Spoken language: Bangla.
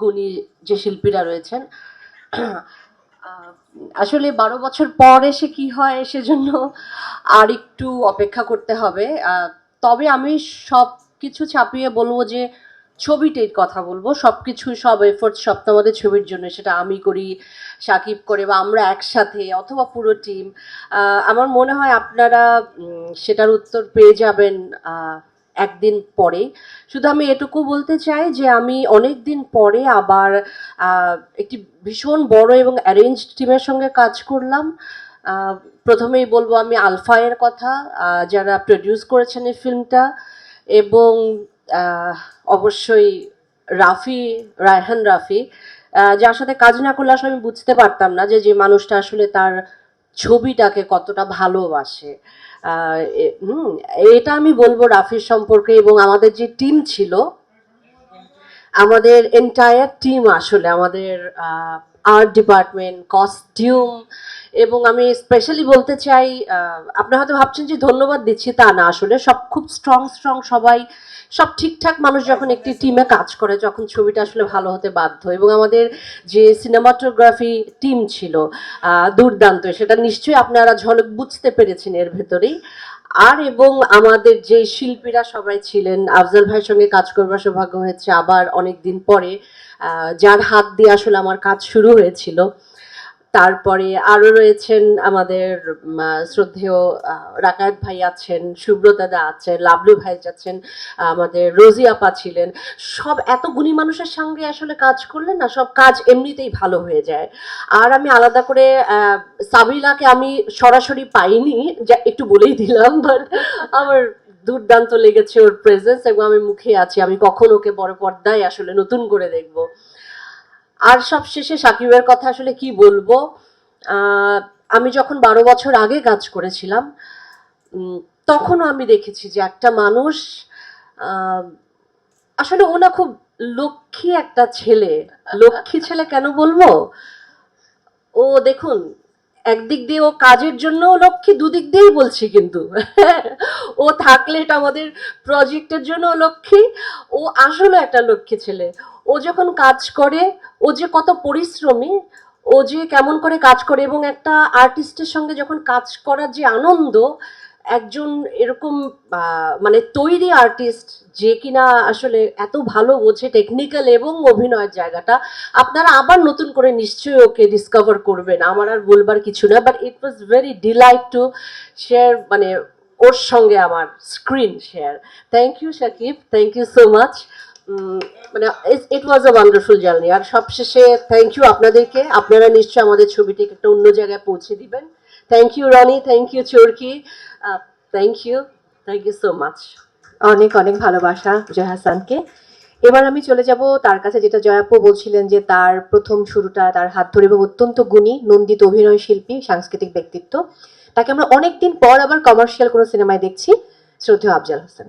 গুণী যে শিল্পীরা রয়েছেন আসলে বারো বছর পর এসে কি হয় সেজন্য আর একটু অপেক্ষা করতে হবে। তবে আমি সব কিছু ছাপিয়ে বলব যে ছবিটির কথা বলব। সব কিছু, সব এফোর্ট সব তো আমাদের ছবির জন্য, সেটা আমি করি, সাকিব করে বা আমরা একসাথে অথবা পুরো টিম আমার মনে হয় আপনারা সেটার উত্তর পেয়ে যাবেন একদিন পরে। শুধু আমি এটুকু বলতে চাই যে আমি অনেক দিন পরে আবার একটি ভীষণ বড় এবং অ্যারেঞ্জ টিমের সঙ্গে কাজ করলাম। প্রথমেই বলব আমি আলফায়ের কথা যারা প্রডিউস করেছেন এই ফিল্মটা এবং অবশ্যই রাফি, রায়হান রাফি যার সাথে কাজ না করলে আসলে আমি বুঝতে পারতাম না যে যে মানুষটা আসলে তার ছবিটাকে কতটা ভালোবাসে। হুম, এটা আমি বলব রাফির সম্পর্কে এবং আমাদের যে টিম ছিল, আমাদের এন্টায়ার টিম আসলে আমাদের আর্ট ডিপার্টমেন্ট কস্টিউম এবং আমি স্পেশালি বলতে চাই আপনারা হয়তো ভাবছেন যে ধন্যবাদ দিচ্ছি, তা না আসলে। সব খুব স্ট্রং স্ট্রং সবাই, সব ঠিকঠাক মানুষ যখন একটি টিমে কাজ করে, যখন ছবিটা আসলে ভালো হতে বাধ্য। এবং আমাদের যে সিনেমাটোগ্রাফি টিম ছিল দুর্দান্ত, সেটা নিশ্চয়ই আপনারা ঝলক বুঝতে পেরেছেন এর ভেতরেই। আর এবং আমাদের যে শিল্পীরা সবাই ছিলেন, আফজাল ভাইয়ের সঙ্গে কাজ করবার সৌভাগ্য হয়েছে আবার অনেক দিন পরে যার হাত দিয়ে আসলে আমার কাজ শুরু হয়েছিল। তারপরে আরও রয়েছেন আমাদের শ্রদ্ধেয় রাকায়েত ভাই আছেন সুব্রতাদা আছেন, লাবলু ভাই আছেন আমাদের রোজি আপা ছিলেন। সব এত গুণী মানুষের সঙ্গে আসলে কাজ করলে না সব কাজ এমনিতেই ভালো হয়ে যায়। আর আমি আলাদা করে সাবিলাকে আমি সরাসরি পাইনি, যা একটু বলেই দিলাম বাট আমার দুর্দান্ত লেগেছে ওর প্রেজেন্স এবং আমি মুখে আছি। আমি কখন ওকে বড় পর্দায় আসলে নতুন করে দেখব। আর সবশেষে সাকিবের কথা আসলে কি বলব? আমি যখন বারো বছর আগে কাজ করেছিলাম তখনও আমি দেখেছি যে একটা মানুষ আসলে ওনা খুব লক্ষ্মী একটা ছেলে। লক্ষ্মী ছেলে কেন বলব? ও দেখুন একদিক দিয়ে ও কাজের জন্য লক্ষ্মী দুদিক দিয়েই বলছি কিন্তু। ও থাকলে এটা আমাদের প্রজেক্টের জন্য লক্ষ্মী। ও আসলে একটা লক্ষ্মী ছেলে। ও যখন কাজ করে, ও যে কত পরিশ্রমী, ও যে কেমন করে কাজ করে এবং একটা আর্টিস্টের সঙ্গে যখন কাজ করার যে আনন্দ একজন এরকম মানে তৈরি আর্টিস্ট যে কিনা আসলে এত ভালো বোঝে টেকনিক্যাল এবং অভিনয়ের জায়গাটা, আপনারা আবার নতুন করে নিশ্চয়ই ওকে ডিসকভার করবেন। আমার আর বলবার কিছু না but it was very delight to share মানে ওর সঙ্গে আমার screen share thank you Shakib thank you so much মানে it was a wonderful journey আর সবশেষে থ্যাংক ইউ আপনাদেরকে। আপনারা নিশ্চয়ই আমাদের ছবিটিকে একটা অন্য জায়গায় পৌঁছে দিবেন। Thank you Rony thank you Chorki thank you thank you so much অনেক অনেক ভালোবাসা জয় হাসানকে এবার আমি চলে যাব তার কাছে, যেটা জয়াপু বলছিলেন যে তার প্রথম শুরুটা, তার হাত ধরে এবং অত্যন্ত গুণী, নন্দিত অভিনয় শিল্পী, সাংস্কৃতিক ব্যক্তিত্ব। তাকে আমরা অনেকদিন পর আবার কমার্শিয়াল কোনো সিনেমায় দেখছি, শ্রদ্ধেয় আফজাল হোসেন।